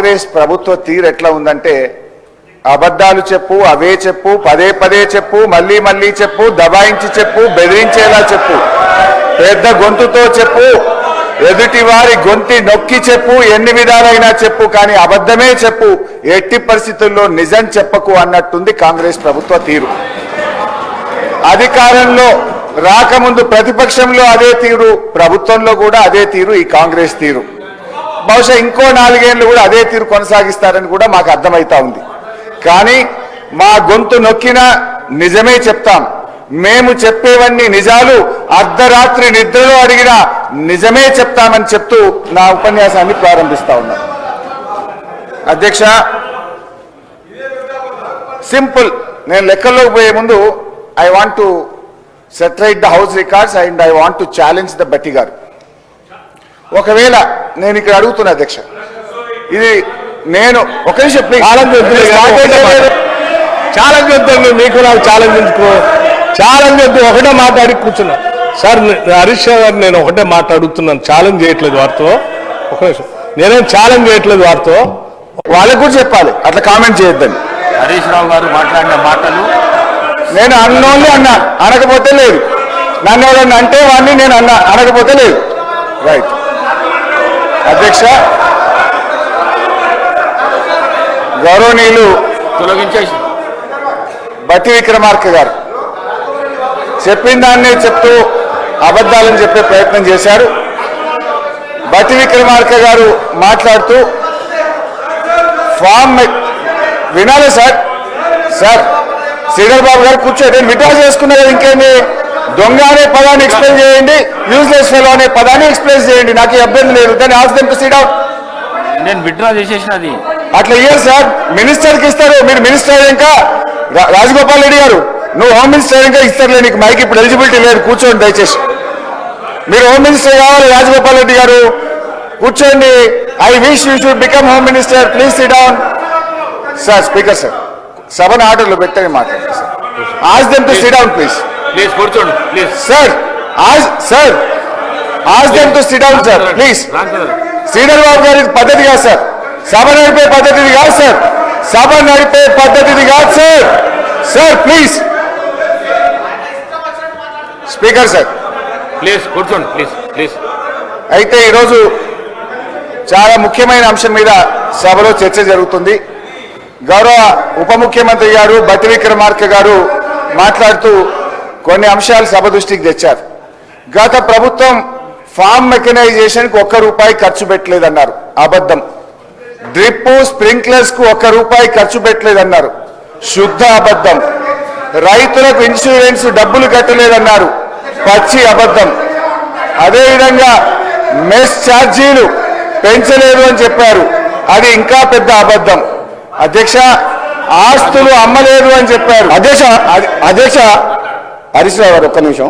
కాంగ్రెస్ ప్రభుత్వ తీరు ఎట్లా ఉందంటే అబద్ధాలు చెప్పు అవే చెప్పు పదే పదే చెప్పు మళ్ళీ మళ్ళీ చెప్పు దబాయించి చెప్పు బెదిరించేలా చెప్పు. పెద్ద గొంతుతో చెప్పు ఎదుటి వారి గొంతి నొక్కి చెప్పు ఎన్ని విధాలైనా చెప్పు కానీ అబద్ధమే చెప్పు. ఎట్టి పరిస్థితుల్లో నిజం చెప్పకు అన్నట్టుంది కాంగ్రెస్ ప్రభుత్వ తీరు. అధికారంలో రాకముందు ప్రతిపక్షంలో అదే తీరు ప్రభుత్వంలో కూడా అదే తీరు ఈ కాంగ్రెస్ తీరు. బహుశా ఇంకో నాలుగేళ్ళు కూడా అదే తీరు కొనసాగిస్తారని కూడా మాకు అర్థమవుతా ఉంది. కానీ మా గొంతు నొక్కినా నిజమే చెప్తాం. మేము చెప్పేవన్నీ నిజాలు అర్ధరాత్రి నిద్రలో అడిగినా నిజమే చెప్తామని చెప్తూ నా ఉపన్యాసాన్ని ప్రారంభిస్తా ఉన్నాను అధ్యక్ష సింపుల్. నేను లెక్కల్లోకి పోయే ముందు I want to set right the house records and I want to challenge the Bhatti garu. ఒకవేళ నేను ఇక్కడ అడుగుతున్నా అధ్యక్ష. ఇది నేను ఒక నిమిషం. ఛాలెంజ్ వద్దండి మీకు నాకు ఛాలెంజ్ ఎందుకు ఛాలెంజ్ వద్దు ఒకటే మాట్లాడి కూర్చున్నా. సార్ హరీష్ రావు గారు నేను ఒకటే మాట్లాడుతున్నాను. ఛాలెంజ్ చేయట్లేదు వారితో. ఒక నిమిషం. నేనేం ఛాలెంజ్ చేయట్లేదు వారితో. వాళ్ళకు కూడా చెప్పాలి. అట్లా కామెంట్ చేయొద్దని. హరీష్ రావు గారు మాట్లాడిన మాటలు. నేను అన్నోన్లీ అన్నా. అనకపోతే లేదు. నన్ను ఎవరన్నా అంటే వాడిని నేను అన్నా. అనకపోతే లేదు. రైట్ అధ్యక్ష. గౌరవనీయులు తొలగించేసి. బట్టి విక్రమార్క గారు చెప్పిన దాన్నే చెప్తూ అబద్ధాలను చెప్పే ప్రయత్నం చేశారు. బట్టి విక్రమార్క గారు మాట్లాడుతూ ఫామ్ వినాలి సార్? సార్ శ్రీధర్ బాబు గారు కూర్చోండి నేను విడ్రా చేసుకున్నా కదా ఇంకేంది? దొంగ అనే పదాన్ని ఎక్స్ప్లెయిన్ చేయండి యూజ్లెస్ ఫెలో అనే పదాన్ని ఎక్స్ప్లెయిన్ చేయండి. నాకు ఇబ్బంది లేదు. దాన్ని ask them to sit out నేను విత్డ్రా చేసేసినది అట్లా ఇయ్యరు సార్. మినిస్టర్కి ఇస్తారు. మీరు మినిస్టర్ ఇంకా రా- రాజగోపాల్ రెడ్డి గారు నువ్వు హోమ్ మినిస్టర్ ఇంకా ఇస్తారులే నీకు మైక్ ఇప్పుడు ఎలిజిబిలిటీ లేదు. కూర్చోండి దయచేసి. మీరు హోమ్ మినిస్టర్ కావాలి రాజగోపాల్ రెడ్డి గారు. కూర్చోండి. I wish you should become home minister please sit down sir speaker sir. సభను ఆర్డర్లో పెట్టని మాట్లాడండి sir. Ask them to sit down please please కూర్చోండి please. Sir ask sir ask them to sit down sir please. Sridhar Babu garu పద్ధతి కాదు sir. సభ నడిపే పద్ధతిది కాదు సార్. సభ నడిపే పద్ధతిది కాదు sir. Sir please. Speaker sir. Please కూర్చోండి ప్లీజ్ ప్లీజ్. అయితే ఈరోజు చాలా ముఖ్యమైన అంశం మీద సభలో చర్చ జరుగుతుంది. గౌరవ ఉప ముఖ్యమంత్రి గారు బట్టి విక్రమార్క గారు మాట్లాడుతూ కొన్ని అంశాలు సభ దృష్టికి తెచ్చారు. గత ప్రభుత్వం ఫామ్ మెకనైజేషన్కి ఒక్క రూపాయి ఖర్చు పెట్టలేదన్నారు. అబద్ధం. డ్రిప్ స్ప్రింక్లర్స్కు ఒక్క రూపాయి ఖర్చు పెట్టలేదన్నారు. శుద్ధ అబద్ధం. రైతులకు ఇన్సూరెన్స్ డబ్బులు కట్టలేదన్నారు. పచ్చి అబద్ధం. అదేవిధంగా మెస్ ఛార్జీలు పెంచలేదు అని చెప్పారు. అది ఇంకా పెద్ద అబద్ధం. అధ్యక్ష ఆస్తులు అమ్మలేదు అని చెప్పారు. అధ్యక్ష అధ్యక్ష హరీష్ రావు గారు ఒక్క నిమిషం.